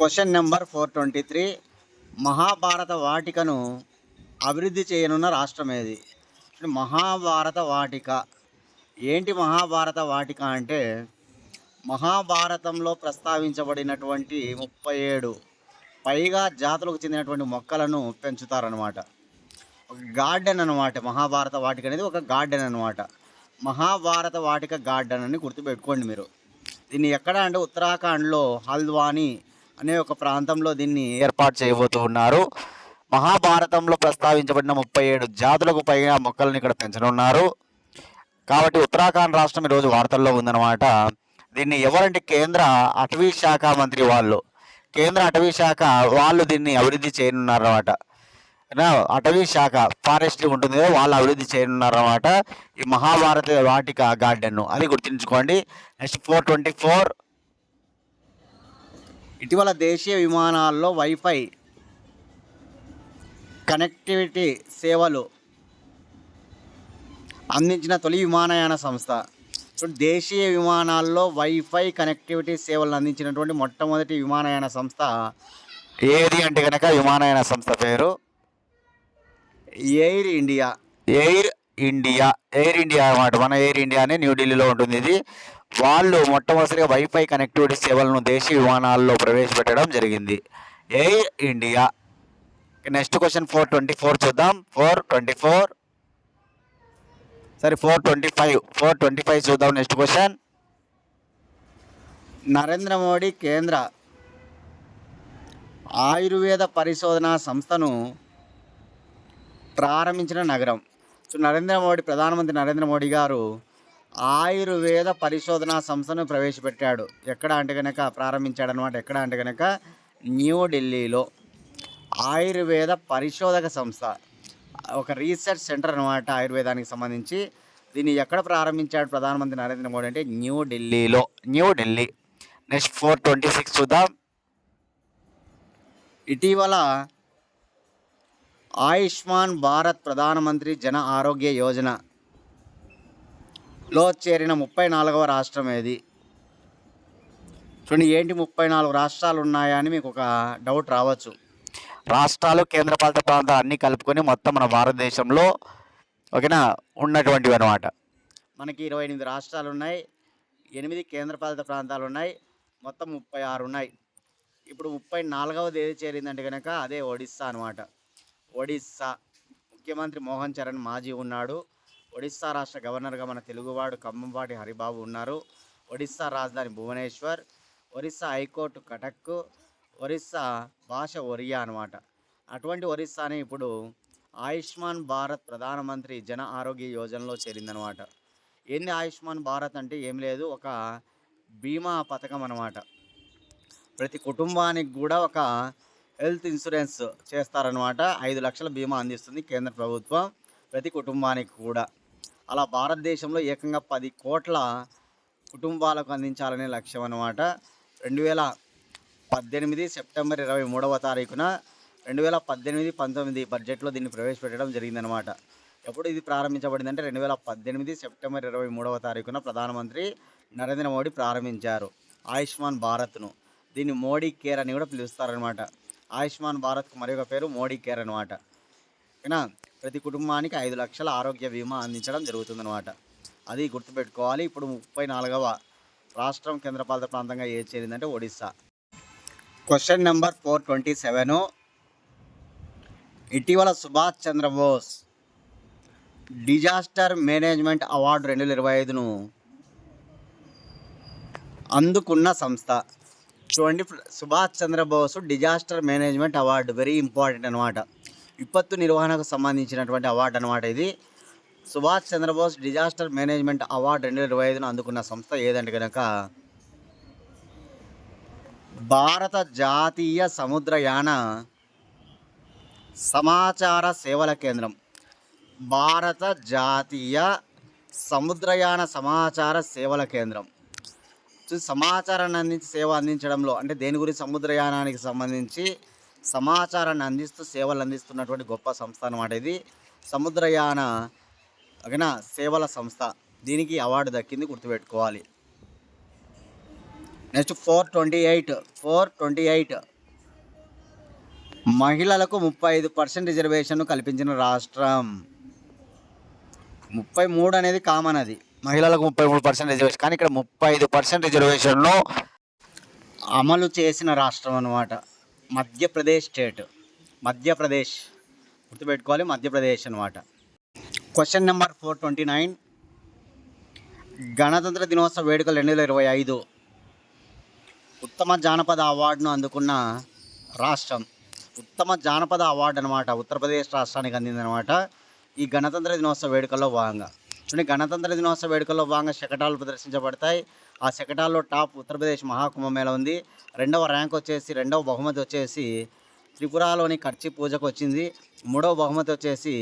Question number four twenty three. Mahabharata వాటికను అభివృద్ధి చేయనున్న రాష్ట్రం ఏది? మహాభారత వాటిక. ఏంటి మహాభారత వాటిక అంటే మహాభారతంలో ప్రస్తావించబడినటువంటి ముప్పై ఏడు పైగా జాతులకు చెందినటువంటి మొక్కలను పెంచుతారనమాట ఒక గార్డెన్ అనమాట మహాభారత వాటిక అనేది ఒక గార్డెన్ అనమాట మహాభారత వాటిక గార్డెన్ అని గుర్తుపెట్టుకోండి మీరు. దీన్ని ఎక్కడ అంటే ఉత్తరాఖండ్లో హల్ద్వానీ అనే ఒక ప్రాంతంలో దీన్ని ఏర్పాటు చేయబోతూ ఉన్నారు. మహాభారతంలో ప్రస్తావించబడిన ముప్పై ఏడు జాతులకు పైగా మొక్కలను ఇక్కడ పెంచనున్నారు. కాబట్టి ఉత్తరాఖండ్ రాష్ట్రం ఈరోజు వార్తల్లో ఉందన్నమాట. దీన్ని ఎవరంటే కేంద్ర అటవీ శాఖ మంత్రి వాళ్ళు. కేంద్ర అటవీ శాఖ వాళ్ళు దీన్ని అభివృద్ధి చేయనున్నారన్నమాట. అటవీ శాఖ ఫారెస్ట్ ఉంటుంది కదా వాళ్ళు అభివృద్ధి చేయనున్నారన్నమాట. ఈ మహాభారత వాటిక గార్డెన్ అది గుర్తుంచుకోండి. Next four twenty four. ఇటీవల దేశీయ విమానాల్లో వైఫై కనెక్టివిటీ సేవలు అందించిన తొలి విమానయాన సంస్థ. ఇప్పుడు దేశీయ విమానాల్లో వైఫై కనెక్టివిటీ సేవలను అందించినటువంటి మొట్టమొదటి విమానయాన సంస్థ ఏది అంటే కనుక విమానయాన సంస్థ పేరు? Air India Air India Air India అన్నమాట. మన ఎయిర్ ఇండియా అని న్యూఢిల్లీలో ఉంటుంది ఇది. వాళ్ళు మొట్టమొదటిగా వైఫై కనెక్టివిటీ సేవలను దేశీయ విమానాల్లో ప్రవేశపెట్టడం జరిగింది. Air India next question four twenty four చూద్దాం. ఫోర్ ట్వంటీ ఫోర్ సరే four twenty five four twenty five చూద్దాం నెక్స్ట్ క్వశ్చన్ నరేంద్ర మోడీ కేంద్ర ఆయుర్వేద పరిశోధనా సంస్థను ప్రారంభించిన నగరం. సో నరేంద్ర మోడీ ప్రధానమంత్రి నరేంద్ర మోడీ గారు ఆయుర్వేద పరిశోధనా సంస్థను ప్రవేశపెట్టాడు. ఎక్కడ అంటే కనుక ప్రారంభించాడు అనమాట ఎక్కడ అంటే కనుక న్యూఢిల్లీలో ఆయుర్వేద పరిశోధక సంస్థ. ఒక రీసెర్చ్ సెంటర్ అనమాట ఆయుర్వేదానికి సంబంధించి. దీన్ని ఎక్కడ ప్రారంభించాడు ప్రధానమంత్రి నరేంద్ర మోడీ అంటే న్యూఢిల్లీలో New Delhi next four twenty six చూద్దాం. ఇటీవల ఆయుష్మాన్ భారత్ ప్రధానమంత్రి జన ఆరోగ్య యోజన. లో చేరిన ముప్పై నాలుగవ రాష్ట్రం ఏది? చూడండి ఏంటి ముప్పై నాలుగు రాష్ట్రాలు ఉన్నాయా అని మీకు ఒక డౌట్ రావచ్చు. రాష్ట్రాలు కేంద్రపాలిత ప్రాంతాలు అన్నీ కలుపుకొని మొత్తం మన భారతదేశంలో ఓకేనా ఉన్నటువంటివి అనమాట మనకి ఇరవై ఎనిమిది రాష్ట్రాలు ఉన్నాయి ఎనిమిది కేంద్రపాలిత ప్రాంతాలు ఉన్నాయి మొత్తం ముప్పై ఆరు ఉన్నాయి ఇప్పుడు ముప్పై నాలుగవది ఏది చేరిందంటే కనుక అదే ఒడిస్సా అనమాట ఒడిస్సా. ముఖ్యమంత్రి మోహన్ చరణ్ మాజీ ఉన్నాడు. ఒడిస్సా రాష్ట్ర గవర్నర్గా మన తెలుగువాడు ఖమ్మంపాటి హరిబాబు ఉన్నారు. ఒడిస్సా రాజధాని భువనేశ్వర్ ఒరిస్సా హైకోర్టు కటక్ ఒరిస్సా భాష ఒరియా అనమాట అటువంటి ఒరిస్సాని ఇప్పుడు ఆయుష్మాన్ భారత్ ప్రధానమంత్రి జన ఆరోగ్య యోజనలో చేరిందనమాట ఏంది ఆయుష్మాన్ భారత్ అంటే ఏం లేదు ఒక బీమా పథకం అనమాట ప్రతి కుటుంబానికి కూడా ఒక హెల్త్ ఇన్సూరెన్స్ చేస్తారనమాట ఐదు లక్షల బీమా అందిస్తుంది కేంద్ర ప్రభుత్వం ప్రతి కుటుంబానికి కూడా. అలా భారతదేశంలో ఏకంగా పది కోట్ల కుటుంబాలకు అందించాలనే లక్ష్యం అనమాట రెండు వేల పద్దెనిమిది సెప్టెంబర్ ఇరవై మూడవ తారీఖున రెండు వేల పద్దెనిమిది పంతొమ్మిది బడ్జెట్లో దీన్ని ప్రవేశపెట్టడం జరిగిందనమాట ఎప్పుడు ఇది ప్రారంభించబడిందంటే రెండు వేల పద్దెనిమిది సెప్టెంబర్ ఇరవై మూడవ తారీఖున ప్రధానమంత్రి నరేంద్ర మోడీ ప్రారంభించారు ఆయుష్మాన్ భారత్ను. దీన్ని మోడీ కేర్ అని కూడా పిలుస్తారనమాట ఆయుష్మాన్ భారత్కు మరొక పేరు మోడీ కేర్ అనమాట ఓకేనా? ప్రతి కుటుంబానికి ఐదు లక్షల ఆరోగ్య బీమా అందించడం జరుగుతుందన్నమాట. అది గుర్తుపెట్టుకోవాలి. ఇప్పుడు ముప్పై నాలుగవ రాష్ట్రం కేంద్రపాలిత ప్రాంతంగా ఏది చేరిందంటే Odisha. Question number four twenty seven ఇటీవల Subhash Chandra Bose disaster management award రెండు వేల ఇరవై ఐదును అందుకున్న సంస్థ. చూడండి Subhash Chandra Bose disaster management award very important అనమాట విపత్తు నిర్వహణకు సంబంధించినటువంటి అవార్డు అనమాట ఇది. Subhash Chandra Bose disaster management award రెండు వేల ఇరవై ఐదును అందుకున్న సంస్థ ఏదంటే కనుక భారత జాతీయ సముద్రయాన సమాచార సేవల కేంద్రం. భారత జాతీయ సముద్రయాన సమాచార సేవల కేంద్రం. సమాచారాన్ని అందించి సేవ అందించడంలో అంటే దేని గురించి సముద్రయానానికి సంబంధించి సమాచారాన్ని అందిస్తూ సేవలు అందిస్తున్నటువంటి గొప్ప సంస్థ అనమాట ఇది. సముద్రయాన ఓకేనా సేవల సంస్థ. దీనికి అవార్డు దక్కింది గుర్తుపెట్టుకోవాలి. Next four twenty eight four twenty eight. మహిళలకు ముప్పై ఐదు పర్సెంట్ రిజర్వేషన్ కల్పించిన రాష్ట్రం. ముప్పై మూడు అనేది కామన్ అది. మహిళలకు ముప్పై మూడు పర్సెంట్ రిజర్వేషన్ కానీ ఇక్కడ ముప్పై ఐదు పర్సెంట్ రిజర్వేషన్ను అమలు చేసిన రాష్ట్రం అన్నమాట. మధ్యప్రదేశ్ స్టేట్. మధ్యప్రదేశ్. గుర్తుపెట్టుకోవాలి మధ్యప్రదేశ్ అనమాట question number four twenty nine గణతంత్ర దినోత్సవ వేడుకలు రెండు వేల ఇరవై ఐదు. ఉత్తమ జానపద అవార్డును అందుకున్న రాష్ట్రం. ఉత్తమ జానపద అవార్డు అనమాట ఉత్తరప్రదేశ్ రాష్ట్రానికి అందిందనమాట ఈ గణతంత్ర దినోత్సవ వేడుకల్లో భాగంగా. చూడండి గణతంత్ర దినోత్సవ వేడుకల్లో భాగంగా శకటాలు ప్రదర్శించబడతాయి. ఆ శకటాల్లో టాప్ ఉత్తరప్రదేశ్ మహాకుంభమేళ ఉంది. రెండవ ర్యాంక్ వచ్చేసి రెండవ బహుమతి వచ్చేసి త్రిపురలోని ఖర్చి పూజకు వచ్చింది. మూడవ బహుమతి వచ్చేసి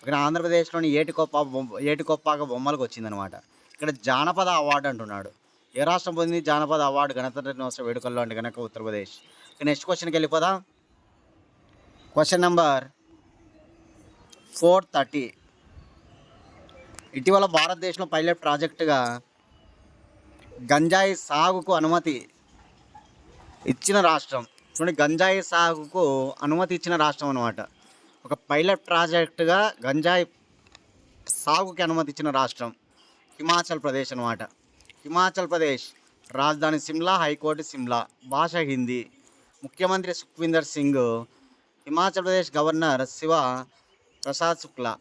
ఇక్కడ ఆంధ్రప్రదేశ్లోని ఏటికొప్ప బొమ్మ ఏటికొప్పాక బొమ్మలకు వచ్చిందనమాట. ఇక్కడ జానపద అవార్డు అంటున్నాడు. ఏ రాష్ట్రం పొందింది? జానపద అవార్డు గణతంత్ర దినోత్సవ వేడుకల్లో అంటే కనుక ఉత్తరప్రదేశ్. ఇక నెక్స్ట్ క్వశ్చన్కి వెళ్ళిపోదాం. Question number four thirty. ఇటీవల భారతదేశంలో పైలట్ ప్రాజెక్టుగా గంజాయి సాగుకు అనుమతి ఇచ్చిన రాష్ట్రం. చూడండి గంజాయి సాగుకు అనుమతి ఇచ్చిన రాష్ట్రం అనమాట ఒక పైలట్ ప్రాజెక్టుగా గంజాయి సాగుకి అనుమతి ఇచ్చిన రాష్ట్రం హిమాచల్ ప్రదేశ్ అనమాట హిమాచల్ ప్రదేశ్ రాజధాని సిమ్లా హైకోర్టు సిమ్లా భాష హిందీ. ముఖ్యమంత్రి సుఖ్వీందర్ సింగ్ హిమాచల్ ప్రదేశ్ గవర్నర్ శివ ప్రసాద్ శుక్లా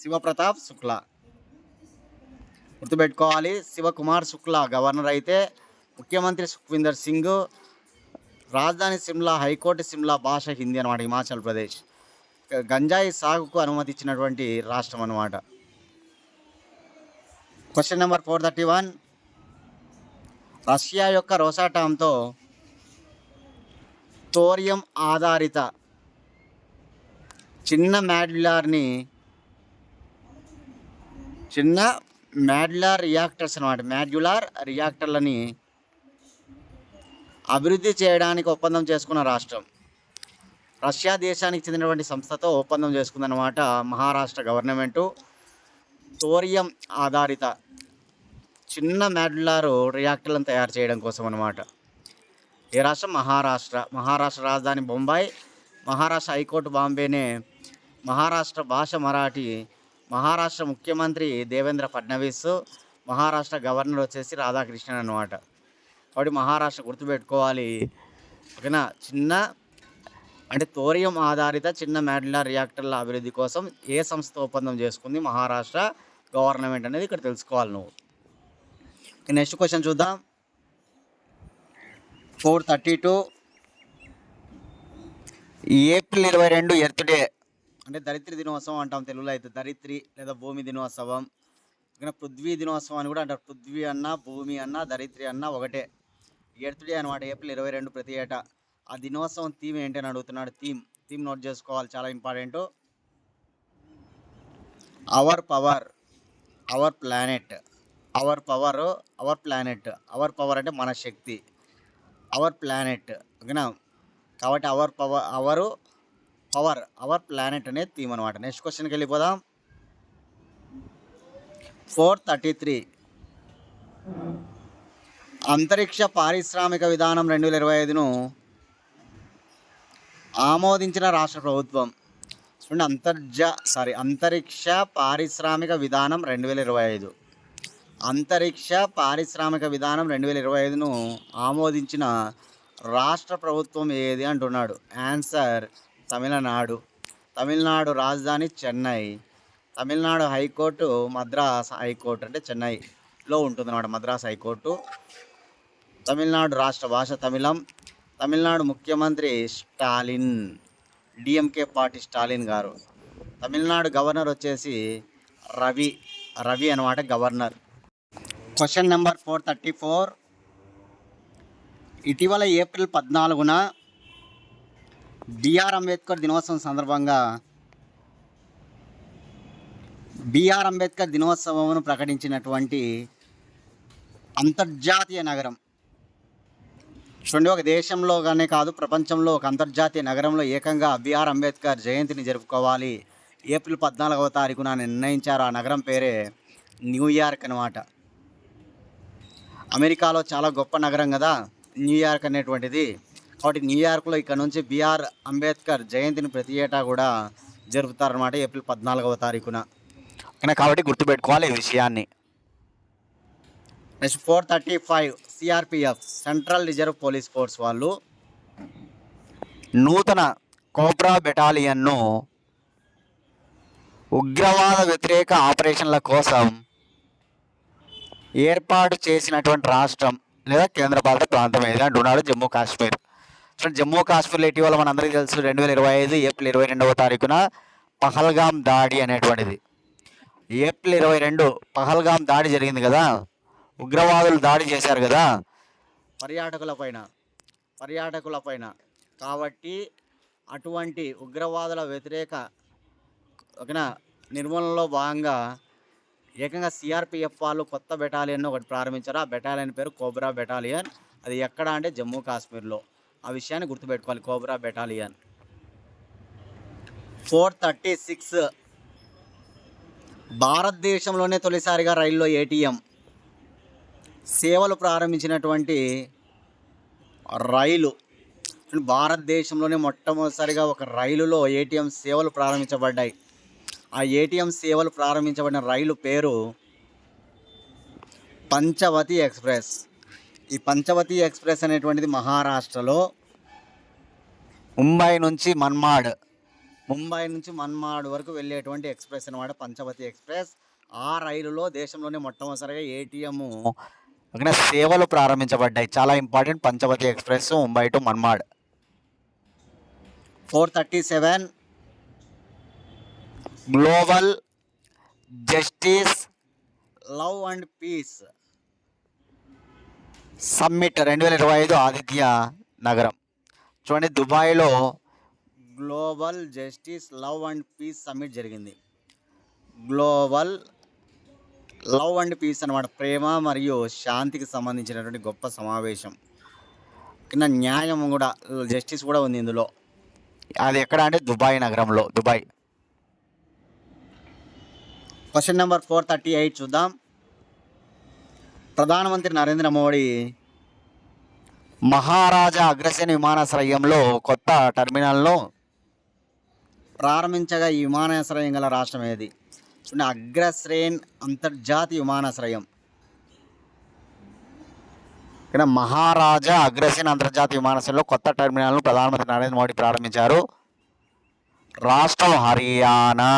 శివప్రతాప్ శుక్లా. గుర్తుపెట్టుకోవాలి. శివకుమార్ శుక్లా గవర్నర్ అయితే ముఖ్యమంత్రి సుఖ్వీందర్ సింగ్ రాజధాని సిమ్లా హైకోర్టు సిమ్లా భాష హిందీ అనమాట హిమాచల్ ప్రదేశ్. గంజాయి సాగుకు అనుమతి ఇచ్చినటువంటి రాష్ట్రం అనమాట question number four thirty one Russia యొక్క రోసాటాంతో తోరియం ఆధారిత చిన్న మ్యాడ్యులార్ని చిన్న మ్యాడ్యులార్ రియాక్టర్స్ అనమాట మ్యాడ్యులార్ రియాక్టర్లని అభివృద్ధి చేయడానికి ఒప్పందం చేసుకున్న రాష్ట్రం. రష్యా దేశానికి చెందినటువంటి సంస్థతో ఒప్పందం చేసుకుందన్నమాట మహారాష్ట్ర గవర్నమెంటు. టోరియం ఆధారిత చిన్న మ్యాడ్యులారు రియాక్టర్లను తయారు చేయడం కోసం అనమాట ఏ రాష్ట్రం మహారాష్ట్ర. మహారాష్ట్ర రాజధాని బొంబాయి. మహారాష్ట్ర హైకోర్టు బాంబేనే మహారాష్ట్ర భాష మరాఠీ మహారాష్ట్ర ముఖ్యమంత్రి దేవేంద్ర ఫడ్నవీస్ మహారాష్ట్ర గవర్నర్ వచ్చేసి రాధాకృష్ణన్ అనమాట కాబట్టి మహారాష్ట్ర గుర్తుపెట్టుకోవాలి. ఓకేనా? చిన్న అంటే తోరియం ఆధారిత చిన్న మ్యాడ్యులర్ రియాక్టర్ల అభివృద్ధి కోసం ఏ సంస్థ ఒప్పందం చేసుకుంది మహారాష్ట్ర గవర్నమెంట్ అనేది ఇక్కడ తెలుసుకోవాలి నువ్వు. నెక్స్ట్ క్వశ్చన్ చూద్దాం. ఫోర్ థర్టీ టూ ఏప్రిల్ ఇరవై రెండు ఎర్త్ డే అంటే దరిత్రి దినోత్సవం అంటాం తెలుగులో అయితే. దరిత్రి లేదా భూమి దినోత్సవం. ఇంకా పృథ్వీ దినోత్సవం అని కూడా అంటారు. పృథ్వీ అన్న భూమి అన్న దరిత్రి అన్న ఒకటే. ఎర్త్ డే అనమాట ఏప్రిల్ ఇరవై రెండు ప్రతి ఏటా. ఆ దినోత్సవం థీమ్ ఏంటి అని అడుగుతున్నాడు. థీమ్ థీమ్ నోట్ చేసుకోవాలి. చాలా important. Our power our planet. Our power our planet. Our power అంటే మన శక్తి. Our planet. ఓకేనా? కాబట్టి our power our power our planet అనే థీమ్ అనమాట నెక్స్ట్ క్వశ్చన్కి వెళ్ళిపోదాం. ఫోర్ థర్టీ త్రీ అంతరిక్ష పారిశ్రామిక విధానం రెండు వేల ఇరవై ఐదును ఆమోదించిన రాష్ట్ర ప్రభుత్వం. చూడండి అంతర్జా సారీ అంతరిక్ష పారిశ్రామిక విధానం రెండు వేల ఇరవై ఐదు. అంతరిక్ష పారిశ్రామిక విధానం రెండు వేల ఇరవై ఐదును ఆమోదించిన రాష్ట్ర ప్రభుత్వం ఏది అంటున్నాడు? ఆన్సర్ తమిళనాడు. తమిళనాడు రాజధాని Chennai. Tamil Nadu high court Madras high court అంటే చెన్నైలో ఉంటుందన్నమాట మద్రాస్ హైకోర్టు. తమిళనాడు రాష్ట్ర భాష తమిళం. తమిళనాడు ముఖ్యమంత్రి స్టాలిన్ డిఎంకే పార్టీ స్టాలిన్ గారు. తమిళనాడు గవర్నర్ వచ్చేసి రవి రవి అనమాట governor. Question number four thirty four. ఇటీవల ఏప్రిల్ పద్నాలుగున బిఆర్ అంబేద్కర్ దినోత్సవం సందర్భంగా బిఆర్ అంబేద్కర్ దినోత్సవమును ప్రకటించినటువంటి అంతర్జాతీయ నగరం. చూడండి ఒక దేశంలోగానే కాదు ప్రపంచంలో ఒక అంతర్జాతీయ నగరంలో ఏకంగా బిఆర్ అంబేద్కర్ జయంతిని జరుపుకోవాలి. ఏప్రిల్ పద్నాలుగవ తారీఖున నిర్ణయించారు. ఆ నగరం పేరే న్యూయార్క్ అనమాట అమెరికాలో చాలా గొప్ప నగరం కదా న్యూయార్క్ అనేటువంటిది. కాబట్టి న్యూయార్క్లో ఇక్కడ నుంచి బిఆర్ అంబేద్కర్ జయంతిని ప్రతి ఏటా కూడా జరుపుతారనమాట ఏప్రిల్ పద్నాలుగవ తారీఖున. కాబట్టి గుర్తుపెట్టుకోవాలి ఈ విషయాన్ని. Next four thirty five CRPF central reserve police force వాళ్ళు నూతన కోబ్రా బెటాలియన్ను ఉగ్రవాద వ్యతిరేక ఆపరేషన్ల కోసం ఏర్పాటు చేసినటువంటి రాష్ట్రం లేదా కేంద్రపాలిత ప్రాంతం ఏది అంటున్నాడు జమ్మూ కాశ్మీర్. ఫ్రెండ్ జమ్మూ కాశ్మీర్లో ఇటీవల మనందరికీ తెలుసు రెండు వేల ఇరవై ఐదు ఏప్రిల్ ఇరవై రెండవ తారీఖున పహల్గామ్ దాడి అనేటువంటిది. ఏప్రిల్ ఇరవై రెండు పహల్గామ్ దాడి జరిగింది కదా? ఉగ్రవాదులు దాడి చేశారు కదా? పర్యాటకుల పైన పర్యాటకుల పైన. కాబట్టి అటువంటి ఉగ్రవాదుల వ్యతిరేక ఓకేనా నిర్మూలనలో భాగంగా ఏకంగా సిఆర్పిఎఫ్ వాళ్ళు కొత్త బెటాలియన్ ఒకటి ప్రారంభించారు. ఆ బెటాలియన్ పేరు కోబ్రా బెటాలియన్. అది ఎక్కడ అంటే జమ్మూ కాశ్మీర్లో. ఆ విషయాన్ని గుర్తుపెట్టుకోవాలి. Cobra battalion. Four thirty six. భారతదేశంలోనే తొలిసారిగా రైల్లో ఏటీఎం సేవలు ప్రారంభించినటువంటి రైలు. భారతదేశంలోనే మొట్టమొదటిసారిగా ఒక రైలులో ఏటీఎం సేవలు ప్రారంభించబడ్డాయి. ఆ ఏటీఎం సేవలు ప్రారంభించబడిన రైలు పేరు పంచవతి ఎక్స్ప్రెస్. ఈ పంచవతి ఎక్స్ప్రెస్ అనేటువంటిది మహారాష్ట్రలో ముంబై నుంచి మన్మాడ్. ముంబై నుంచి మన్మాడ్ వరకు వెళ్ళేటువంటి ఎక్స్ప్రెస్ అనమాట పంచవతి ఎక్స్ప్రెస్. ఆ రైలులో దేశంలోనే మొట్టమొదటిసారిగా ఏటీఎం ఓకేనా సేవలు ప్రారంభించబడ్డాయి. చాలా important Panchavati express Mumbai to Manmad. Four thirty seven. Global justice love and peace. Summit రెండు వేల ఇరవై ఐదు ఆదిత్య నగరం. చూడండి దుబాయ్లో global justice love and peace summit జరిగింది. గ్లోబల్ లవ్ అండ్ పీస్ అన్నమాట. ప్రేమ మరియు శాంతికి సంబంధించినటువంటి గొప్ప సమావేశం. కింద న్యాయం కూడా జస్టిస్ కూడా ఉంది ఇందులో. అది ఎక్కడ అంటే దుబాయ్ నగరంలో. Dubai. Question number four thirty eight చూద్దాం. ప్రధానమంత్రి నరేంద్ర మోడీ మహారాజా అగ్రసేన విమానాశ్రయంలో కొత్త టెర్మినల్ను ప్రారంభించగా ఈ విమానాశ్రయం గల రాష్ట్రం ఏది? చూడండి అగ్రశ్రేణ్ అంతర్జాతీయ విమానాశ్రయం. ఇక్కడ మహారాజా అగ్రసేన అంతర్జాతీయ విమానాశ్రయంలో కొత్త టెర్మినల్ను ప్రధానమంత్రి నరేంద్ర మోడీ ప్రారంభించారు. రాష్ట్రం హర్యానా.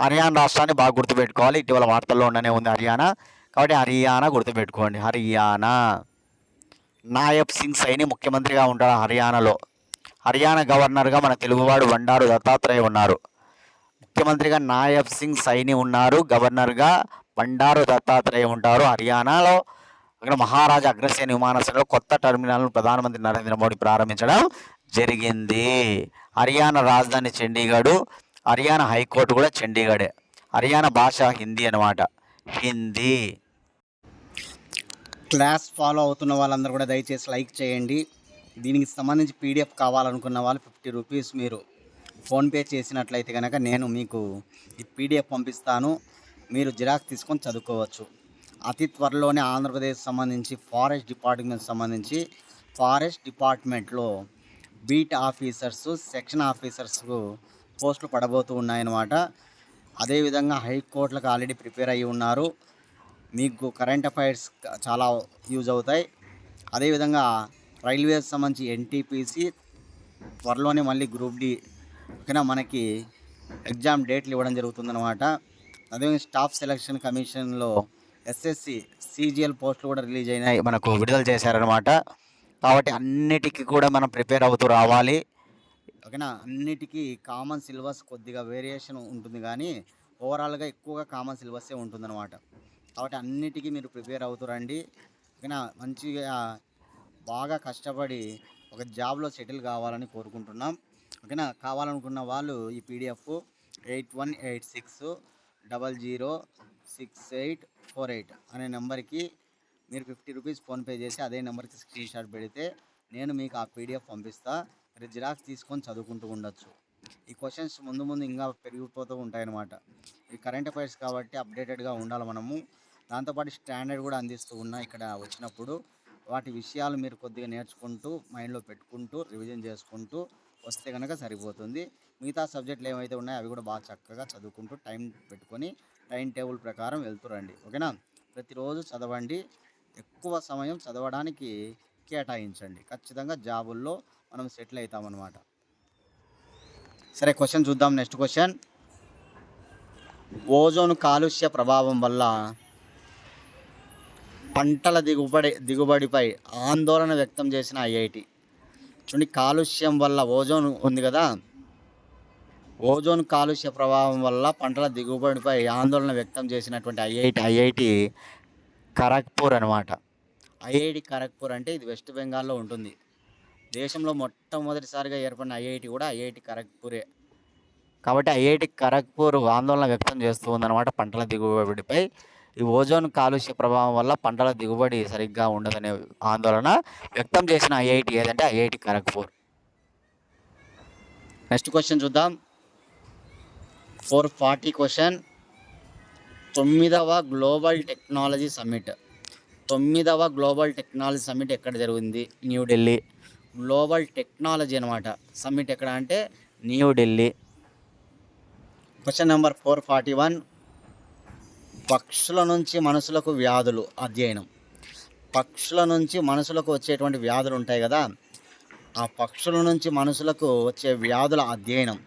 హర్యానా రాష్ట్రాన్ని బాగా గుర్తుపెట్టుకోవాలి. ఇటీవల వార్తల్లో ఉండనే ఉంది హర్యానా. కాబట్టి హర్యానా గుర్తుపెట్టుకోండి. హర్యానా నాయబ్ సింగ్ సైని ముఖ్యమంత్రిగా ఉంటాడు హర్యానాలో. హర్యానా గవర్నర్గా మన తెలుగువాడు బండారు దత్తాత్రేయ ఉన్నారు. ముఖ్యమంత్రిగా నాయబ్ సింగ్ సైని ఉన్నారు. గవర్నర్గా బండారు దత్తాత్రేయ ఉంటారు. హర్యానాలో అక్కడ మహారాజా అగ్రసేన విమానాశ్రయంలో కొత్త టెర్మినల్ను ప్రధానమంత్రి నరేంద్ర మోడీ ప్రారంభించడం జరిగింది. హర్యానా రాజధాని చండీగఢ్ హర్యానా హైకోర్టు కూడా చండీగఢే. హర్యానా భాష హిందీ అన్నమాట. హిందీ. క్లాస్ ఫాలో అవుతున్న వాళ్ళందరూ కూడా దయచేసి లైక్ చేయండి. దీనికి సంబంధించి పీడిఎఫ్ కావాలనుకున్న వాళ్ళు ఫిఫ్టీ రూపీస్ మీరు ఫోన్పే చేసినట్లయితే కనుక నేను మీకు ఈ పీడిఎఫ్ పంపిస్తాను. మీరు జిరాక్స్ తీసుకొని చదువుకోవచ్చు. అతి త్వరలోనే ఆంధ్రప్రదేశ్ సంబంధించి ఫారెస్ట్ డిపార్ట్మెంట్ సంబంధించి ఫారెస్ట్ డిపార్ట్మెంట్లో బీట్ ఆఫీసర్స్ సెక్షన్ ఆఫీసర్స్కు పోస్టులు పడబోతూ ఉన్నాయన్నమాట. అదేవిధంగా హైకోర్టులకు ఆల్రెడీ ప్రిపేర్ అయ్యి ఉన్నారు. మీకు కరెంట్ అఫైర్స్ చాలా యూజ్ అవుతాయి. అదేవిధంగా రైల్వేస్ సంబంధించి ఎన్టీపీసీ త్వరలోనే మళ్ళీ గ్రూప్ డి ఓకేనా మనకి ఎగ్జామ్ డేట్లు ఇవ్వడం జరుగుతుందన్నమాట. అదేవిధంగా స్టాఫ్ సెలక్షన్ కమిషన్లో ఎస్ఎస్సి సీజీఎల్ పోస్టులు కూడా రిలీజ్ అయినాయి. మనకు విడుదల చేశారనమాట కాబట్టి అన్నిటికీ కూడా మనం ప్రిపేర్ అవుతూ రావాలి. ఓకేనా అన్నిటికీ కామన్ సిలబస్ కొద్దిగా వేరియేషన్ ఉంటుంది కానీ ఓవరాల్గా ఎక్కువగా కామన్ సిలబస్సే ఉంటుందన్నమాట. కాబట్టి అన్నిటికీ మీరు ప్రిపేర్ అవుతారండి ఓకేనా? మంచిగా బాగా కష్టపడి ఒక జాబ్లో సెటిల్ కావాలని కోరుకుంటున్నాం. ఓకేనా? కావాలనుకున్న వాళ్ళు ఈ PDF eight one eight six double zero six eight four eight అనే నెంబర్కి మీరు ఫిఫ్టీ రూపీస్ ఫోన్పే చేసి అదే నెంబర్కి స్క్రీన్ షాట్ పెడితే నేను మీకు ఆ పీడిఎఫ్ పంపిస్తా. మీరు జిరాక్స్ తీసుకొని చదువుకుంటూ ఉండొచ్చు. ఈ క్వశ్చన్స్ ముందు ముందు ఇంకా పెరిగిపోతూ ఉంటాయన్నమాట. కరెంట్ అఫైర్స్ కాబట్టి అప్డేటెడ్గా ఉండాలి మనము. దాంతోపాటు స్టాండర్డ్ కూడా అందిస్తూ ఉన్నా ఇక్కడ వచ్చినప్పుడు. వాటి విషయాలు మీరు కొద్దిగా నేర్చుకుంటూ మైండ్లో పెట్టుకుంటూ రివిజన్ చేసుకుంటూ వస్తే కనుక సరిపోతుంది. మిగతా సబ్జెక్టులు ఏమైతే ఉన్నాయో అవి కూడా బాగా చక్కగా చదువుకుంటూ టైం పెట్టుకొని టైం టేబుల్ ప్రకారం వెళ్తురండి ఓకేనా? ప్రతిరోజు చదవండి. ఎక్కువ సమయం చదవడానికి కేటాయించండి. ఖచ్చితంగా జాబుల్లో మనం సెటిల్ అవుతామన్నమాట. సరే క్వశ్చన్ చూద్దాం. నెక్స్ట్ క్వశ్చన్ ఓజోన్ కాలుష్య ప్రభావం వల్ల పంటల దిగుబడి దిగుబడిపై ఆందోళన వ్యక్తం చేసిన ఐఐటి. చూడండి కాలుష్యం వల్ల ఓజోన్ ఉంది కదా? ఓజోన్ కాలుష్య ప్రభావం వల్ల పంటల దిగుబడిపై ఆందోళన వ్యక్తం చేసినటువంటి ఐఐటి ఐఐటి ఖరగ్పూర్ అనమాట ఐఐటి ఖరగ్పూర్ అంటే ఇది వెస్ట్ బెంగాల్లో ఉంటుంది. దేశంలో మొట్టమొదటిసారిగా ఏర్పడిన ఐఐటి కూడా ఐఐటి ఖరగ్పూరే. కాబట్టి ఐఐటి ఖరగ్పూర్ ఆందోళన వ్యక్తం చేస్తూ ఉందన్నమాట పంటల దిగుబడిపై. ఈ ఓజోన్ కాలుష్య ప్రభావం వల్ల పంటల దిగుబడి సరిగ్గా ఉండదనే ఆందోళన వ్యక్తం చేసిన ఐఐటి ఏదంటే ఐఐటి ఖరగ్పూర్. నెక్స్ట్ క్వశ్చన్ చూద్దాం. Four forty question. తొమ్మిదవ గ్లోబల్ టెక్నాలజీ సమ్మిట్. తొమ్మిదవ గ్లోబల్ టెక్నాలజీ సమ్మిట్ ఎక్కడ జరిగింది? న్యూఢిల్లీ గ్లోబల్ టెక్నాలజీ అనమాట సమ్మిట్ ఎక్కడ అంటే New Delhi question number four forty one. పక్షుల నుంచి మనుషులకు వ్యాధులు అధ్యయనం. పక్షుల నుంచి మనుషులకు వచ్చేటువంటి వ్యాధులు ఉంటాయి కదా ఆ పక్షుల నుంచి మనుషులకు వచ్చే వ్యాధుల అధ్యయనం.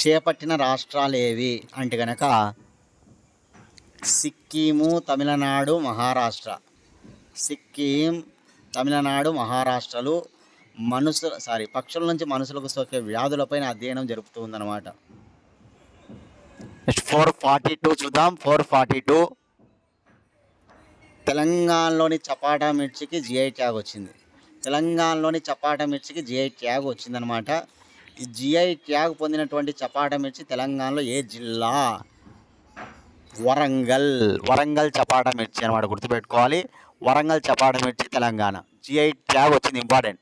చేపట్టిన రాష్ట్రాలు ఏవి అంటే కనుక సిక్కిము తమిళనాడు మహారాష్ట్ర. సిక్కిం తమిళనాడు మహారాష్ట్రలు మనుషుల సారీ పక్షుల నుంచి మనుషులకు సోకే వ్యాధులపైన అధ్యయనం జరుపుతూ ఉందన్నమాట నెక్స్ట్ ఫోర్ ఫార్టీ టూ చూద్దాం. Four forty two. తెలంగాణలోని చపాటా మిర్చికి జిఐ ట్యాగ్ వచ్చింది. తెలంగాణలోని చపాటా మిర్చికి జిఐ ట్యాగ్ వచ్చిందనమాట ఈ జిఐ ట్యాగ్ పొందినటువంటి చపాటా మిర్చి తెలంగాణలో ఏ జిల్లా? వరంగల్. వరంగల్ చపాటా మిర్చి అనమాట గుర్తుపెట్టుకోవాలి. వరంగల్ చపాటా మిర్చి తెలంగాణ. జిఐ ట్యాగ్ వచ్చింది important.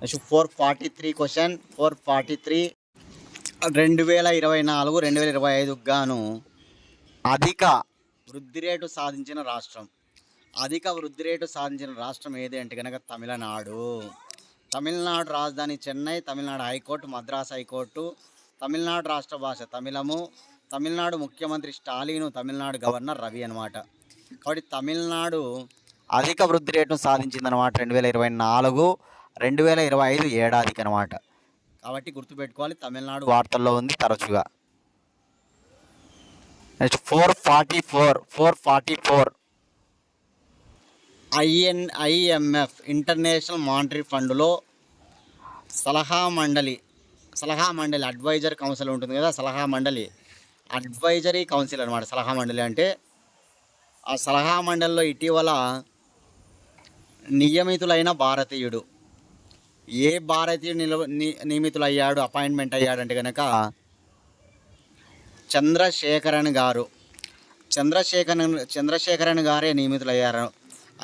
Next four forty three question. Four forty three. రెండు వేల ఇరవై నాలుగు రెండు వేల ఇరవై ఐదుకు గాను అధిక వృద్ధి రేటు సాధించిన రాష్ట్రం. అధిక వృద్ధి రేటు సాధించిన రాష్ట్రం ఏది అంటే కనుక తమిళనాడు. తమిళనాడు రాజధాని Chennai Tamil Nadu high court Madras high court. Tamil Nadu రాష్ట్ర భాష తమిళము. తమిళనాడు ముఖ్యమంత్రి స్టాలిను తమిళనాడు గవర్నర్ రవి అనమాట కాబట్టి తమిళనాడు అధిక వృద్ధి రేటును సాధించిందనమాట రెండు వేల ఇరవై నాలుగు. రెండు వేల ఇరవై ఐదు ఏడాదికి అనమాట కాబట్టి గుర్తుపెట్టుకోవాలి తమిళనాడు వార్తల్లో ఉంది తరచుగా. Next four forty four four forty four. I N IMF international monetary ఫండ్లో సలహా మండలి సలహా మండలి అడ్వైజర్ కౌన్సిల్ ఉంటుంది కదా సలహా మండలి అడ్వైజరీ కౌన్సిల్ అనమాట సలహా మండలి అంటే ఆ సలహా మండలిలో ఇటీవల నియమితులైన భారతీయుడు. ఏ భారతీయుడు నిలవ ని- నియమితులయ్యాడు అపాయింట్మెంట్ అయ్యాడంటే కనుక చంద్రశేఖరన్ గారు చంద్రశేఖరన్ చంద్రశేఖరన్ గారే నియమితులయ్యారు.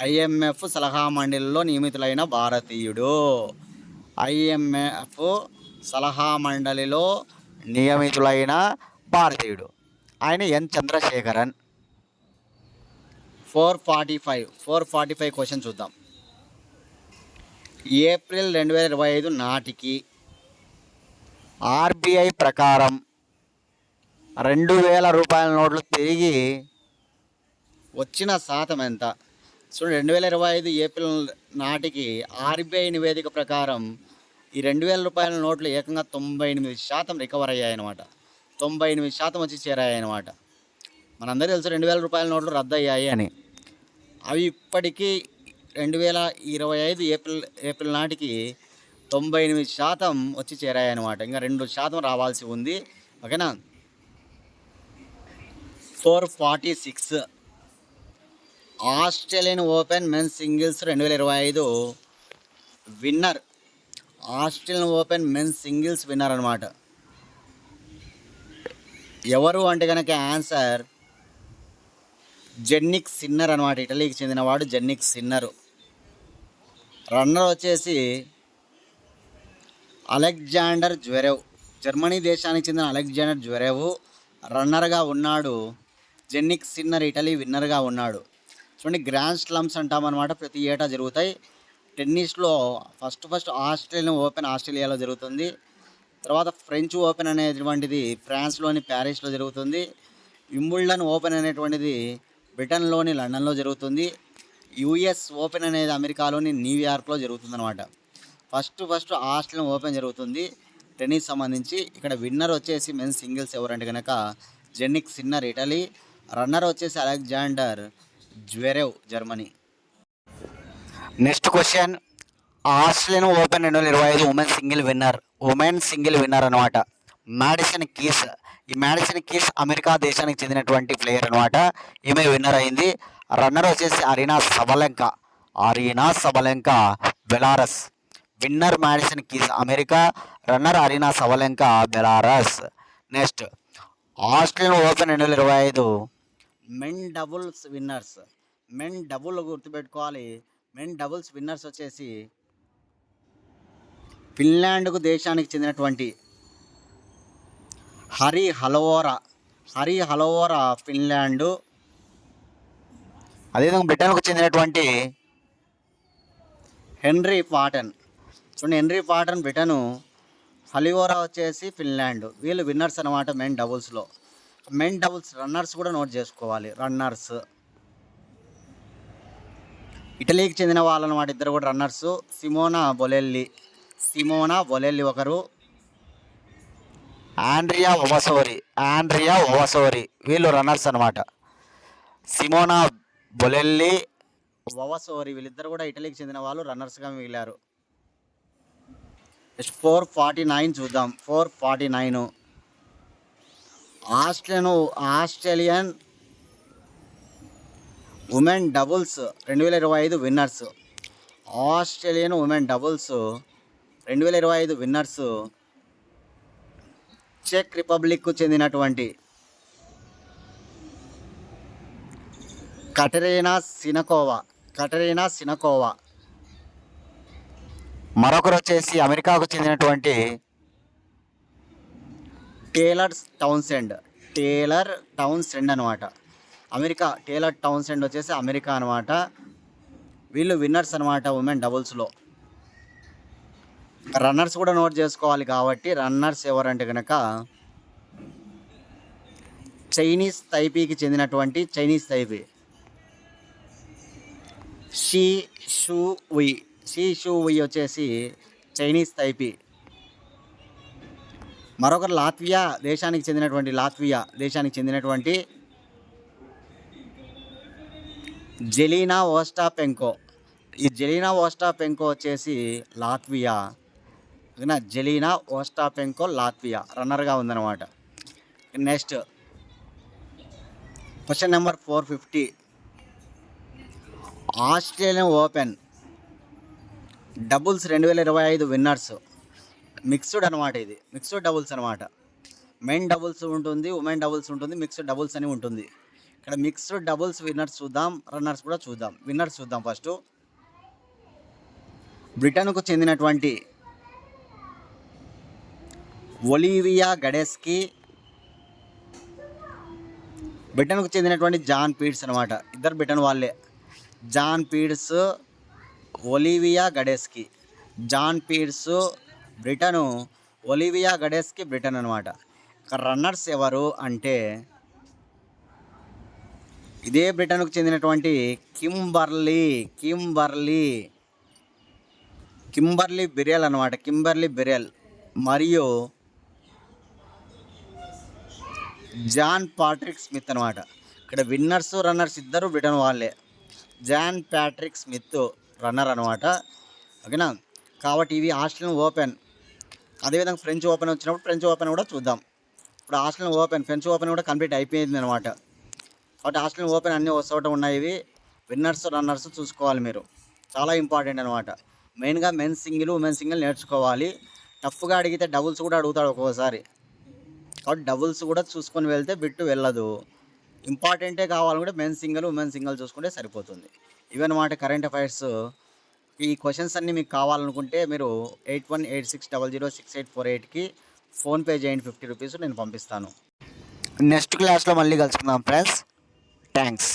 ఐఎంఎఫ్ సలహా మండలిలో నియమితులైన భారతీయుడు. ఐఎంఎఫ్ సలహా మండలిలో నియమితులైన భారతీయుడు. ఆయన N Chandrasekaran. Four forty five four forty five question చూద్దాం. ఏప్రిల్ రెండు వేల ఇరవై ఐదు నాటికి ఆర్బీఐ ప్రకారం రెండు వేల రూపాయల నోట్లు తిరిగి వచ్చిన శాతం ఎంత? చూడండి రెండు వేల ఇరవై ఐదు ఏప్రిల్ నాటికి ఆర్బీఐ నివేదిక ప్రకారం ఈ రెండు వేల రూపాయల నోట్లు ఏకంగా తొంభై ఎనిమిది శాతం రికవర్ అయ్యాయన్నమాట. తొంభై ఎనిమిది శాతం వచ్చి చేరాయన్నమాట. మనందరూ తెలుసు రెండు వేల రూపాయల నోట్లు రద్దయ్యాయి అని. అవి ఇప్పటికీ రెండు వేల ఇరవై ఐదు ఏప్రిల్ ఏప్రిల్ నాటికి తొంభై ఎనిమిది శాతం వచ్చి చేరాయన్నమాట. ఇంకా రెండు శాతం రావాల్సి ఉంది. ఓకేనా? Four forty six. Australian open men's singles రెండు వేల ఇరవై ఐదు winner. Australian open men's singles winner అనమాట ఎవరు అంటే కనుక ఆన్సర్ జెన్నిక్ సిన్నర్ అనమాట ఇటలీకి చెందినవాడు జెన్నిక్ సిన్నరు. రన్నర్ వచ్చేసి అలెగ్జాండర్ జ్వెరెవ్. జర్మనీ దేశానికి చెందిన అలెగ్జాండర్ జ్వెరెవ్ రన్నర్గా ఉన్నాడు. జెన్నిక్ సిన్నర్ ఇటలీ విన్నర్గా ఉన్నాడు. చూడండి గ్రాండ్ స్లమ్స్ అంటామన్నమాట. ప్రతి ఏటా జరుగుతాయి. టెన్నిస్లో ఫస్ట్ ఫస్ట్ ఆస్ట్రేలియన్ ఓపెన్ ఆస్ట్రేలియాలో జరుగుతుంది. తర్వాత ఫ్రెంచ్ ఓపెన్ అనేటువంటిది ఫ్రాన్స్లోని ప్యారిస్లో జరుగుతుంది. వింబుల్డన్ ఓపెన్ అనేటువంటిది బ్రిటన్లోని లండన్లో జరుగుతుంది. యుఎస్ ఓపెన్ అనేది అమెరికాలోని న్యూయార్క్లో జరుగుతుందనమాట ఫస్ట్ ఫస్ట్ ఆస్ట్రేలియన్ ఓపెన్ జరుగుతుంది. టెన్నిస్ సంబంధించి ఇక్కడ విన్నర్ వచ్చేసి మెన్స్ సింగిల్స్ ఎవరంటే కనుక జెన్నిక్ సిన్నర్ ఇటలీ. రన్నర్ వచ్చేసి Alexander Zverev Germany. Next question. Australian open రెండు వేల ఇరవై ఐదు women single winner women single winner అనమాట మ్యాడిసన్ కీస్. ఈ మ్యాడిసన్ కీస్ అమెరికా దేశానికి చెందినటువంటి ప్లేయర్ అనమాట ఈమె విన్నర్ అయింది. రన్నర్ వచ్చేసి Aryna Sabalenka Aryna Sabalenka Belarus winner Madison Keys America runner Aryna Sabalenka Belarus next Australian open రెండు వేల ఇరవై ఐదు. Men doubles winners men double గుర్తుపెట్టుకోవాలి. మెన్ డబుల్స్ విన్నర్స్ వచ్చేసి ఫిన్లాండ్కు దేశానికి చెందినటువంటి Harri Heliovaara Harri Heliovaara Finland అదేవిధంగా బ్రిటన్కు చెందినటువంటి హెన్రీ పాటన్. చూడండి హెన్రీ పాటన్ బ్రిటను హలివోరా వచ్చేసి ఫిన్లాండ్. వీళ్ళు విన్నర్స్ అనమాట మెన్ డబుల్స్లో మెన్ డబుల్స్ రన్నర్స్ కూడా నోట్ చేసుకోవాలి. రన్నర్స్. ఇటలీకి చెందిన వాళ్ళు అనమాట ఇద్దరు కూడా runners. Simone Bolelli. Simone Bolelli ఒకరు. ఆండ్రియా ఒవసోరి ఆండ్రియా ఒవసోరి వీళ్ళు రన్నర్స్ అనమాట సిమోనా బొలెల్లి. వవసోరి వీళ్ళిద్దరు కూడా ఇటలీకి చెందిన వాళ్ళు రన్నర్స్గా మిగిలారు. నెక్స్ట్ ఫోర్ ఫార్టీ నైన్ చూద్దాం. Four forty nine. Australian Australian women doubles రెండు వేల ఇరవై ఐదు విన్నర్స్. ఆస్ట్రేలియన్ ఉమెన్ డబుల్స్ రెండు వేల ఇరవై ఐదు విన్నర్స్. చెక్ రిపబ్లిక్కు చెందినటువంటి కటరీనా సినకోవా? కటరీనా సినకోవా? మరొకరు వచ్చేసి అమెరికాకు చెందినటువంటి టేలర్ టౌన్సెండ్. టేలర్ టౌన్సెండ్ అనమాట. అమెరికా టేలర్ టౌన్సెండ్ వచ్చేసి అమెరికా అనమాట. వీళ్ళు విన్నర్స్ అనమాట ఉమెన్ డబుల్స్లో. రన్నర్స్ కూడా నోట్ చేసుకోవాలి కాబట్టి రన్నర్స్ ఎవరంటే కనుక చైనీస్ తైపీకి చెందినటువంటి Chinese Taipei. Hsieh Su Wei Hsieh Su Wei వచ్చేసి చైనీస్ టైపీ మరొకరు లాత్వియా దేశానికి చెందినటువంటి లాత్వియా దేశానికి చెందినటువంటి జెలీనా ఓస్టాపెంకో. ఈ జెలీనా ఓస్టాపెంకో వచ్చేసి లాత్వియా. ఓకేనా? జెలీనా ఓస్టాపెంకో లాత్వియా. రన్నర్గా ఉందన్నమాట. Next question number four fifty Australian open doubles రెండు వేల ఇరవై ఐదు విన్నర్స్. మిక్స్డ్ అనమాట ఇది. మిక్స్డ్ డబుల్స్ అనమాట మెన్ డబుల్స్ ఉంటుంది ఉమెన్ డబుల్స్ ఉంటుంది మిక్స్డ్ డబుల్స్ అని ఉంటుంది. ఇక్కడ మిక్స్డ్ డబుల్స్ విన్నర్స్ చూద్దాం రన్నర్స్ కూడా చూద్దాం. విన్నర్స్ చూద్దాం ఫస్ట్. బ్రిటన్కు చెందినటువంటి ఒలివియా గడెస్కి బ్రిటన్కు చెందినటువంటి జాన్ పీడ్స్ అనమాట ఇద్దరు బ్రిటన్ వాళ్ళే. John Peers Olivia Gadecki. John Peers Britain Olivia Gadecki Britain అనమాట రన్నర్స్ ఎవరు అంటే ఇదే బ్రిటన్కు చెందినటువంటి కింబర్లీ కింబర్లీ కింబర్లీ బిరెల్ అనమాట కింబర్లీ బిరెల్ మరియు జాన్ పాట్రిక్ స్మిత్ అనమాట ఇక్కడ విన్నర్స్ రన్నర్స్ ఇద్దరు బ్రిటన్ వాళ్ళే. జాన్ ప్యాట్రిక్ స్మిత్ రన్నర్ అనమాట ఓకేనా? కాబట్టి ఇవి ఆస్ట్రేలియన్ ఓపెన్. అదేవిధంగా ఫ్రెంచ్ ఓపెన్ వచ్చినప్పుడు ఫ్రెంచ్ ఓపెన్ కూడా చూద్దాం. ఇప్పుడు ఆస్ట్రేలియన్ ఓపెన్ ఫ్రెంచ్ ఓపెన్ కూడా కంప్లీట్ అయిపోయింది అనమాట కాబట్టి ఆస్ట్రేలియన్ ఓపెన్ అన్నీ వస్తూ ఉన్నాయి. ఇవి విన్నర్స్ రన్నర్స్ చూసుకోవాలి మీరు. చాలా ఇంపార్టెంట్ అనమాట మెయిన్గా మెన్ సింగిల్ ఉమెన్ సింగిల్ నేర్చుకోవాలి. టఫ్గా అడిగితే డబుల్స్ కూడా అడుగుతాడు ఒక్కోసారి. కాబట్టి డబుల్స్ కూడా చూసుకొని వెళ్తే బిట్టు వెళ్ళదు. ఇంపార్టెంటే కావాలనుకుంటే మెన్ సింగిల్ ఉమెన్ సింగిల్ చూసుకుంటే సరిపోతుంది. ఇవన్నమాట కరెంట్ అఫైర్స్ ఈ క్వశ్చన్స్ అన్నీ మీకు కావాలనుకుంటే మీరు eight one eight six double zero six eight four ఎయిట్కి ఫోన్పే చేయండి ఫిఫ్టీ రూపీస్ నేను పంపిస్తాను. నెక్స్ట్ క్లాస్లో మళ్ళీ కలుసుకుందాం ఫ్రెండ్స్. థ్యాంక్స్.